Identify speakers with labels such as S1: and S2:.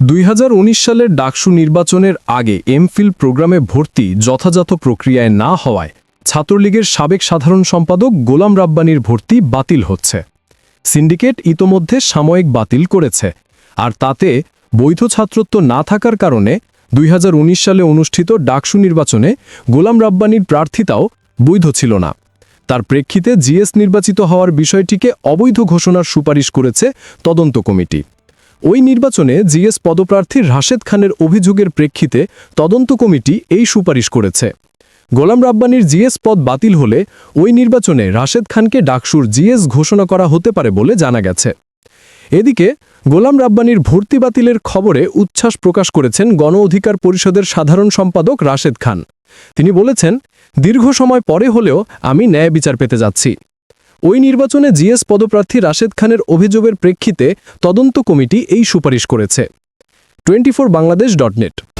S1: দুই হাজার উনিশ সালের ডাকসু নির্বাচনের আগে এমফিল প্রোগ্রামে ভর্তি যথাযথ প্রক্রিয়ায় না হওয়ায় ছাত্রলীগের সাবেক সাধারণ সম্পাদক গোলাম রাব্বানির ভর্তি বাতিল হচ্ছে। সিন্ডিকেট ইতোমধ্যে সাময়িক বাতিল করেছে, আর তাতে বৈধ ছাত্রত্ব না থাকার কারণে দুই হাজার উনিশ সালে অনুষ্ঠিত ডাকসু নির্বাচনে গোলাম রাব্বানির প্রার্থিতাও বৈধ ছিল না। তার প্রেক্ষিতে জিএস নির্বাচিত হওয়ার বিষয়টিকে অবৈধ ঘোষণার সুপারিশ করেছে তদন্ত কমিটি। ওই নির্বাচনে জিএস পদপ্রার্থী রাশেদ খানের অভিযোগের প্রেক্ষিতে তদন্ত কমিটি এই সুপারিশ করেছে। গোলাম রাব্বানির জিএস পদ বাতিল হলে ওই নির্বাচনে রাশেদ খানকে ডাকসুর জিএস ঘোষণা করা হতে পারে বলে জানা গেছে। এদিকে গোলাম রাব্বানির ভর্তি বাতিলের খবরে উচ্ছ্বাস প্রকাশ করেছেন গণ অধিকার পরিষদের সাধারণ সম্পাদক রাশেদ খান। তিনি বলেছেন, দীর্ঘ সময় পরে হলেও আমি ন্যায় বিচার পেতে যাচ্ছি। ওই নির্বাচনে জিএস পদপ্রার্থী রাশেদ খানের অভিযোগের প্রেক্ষিতে তদন্ত কমিটি এই সুপারিশ করেছে। Twenty Bangladesh dot net.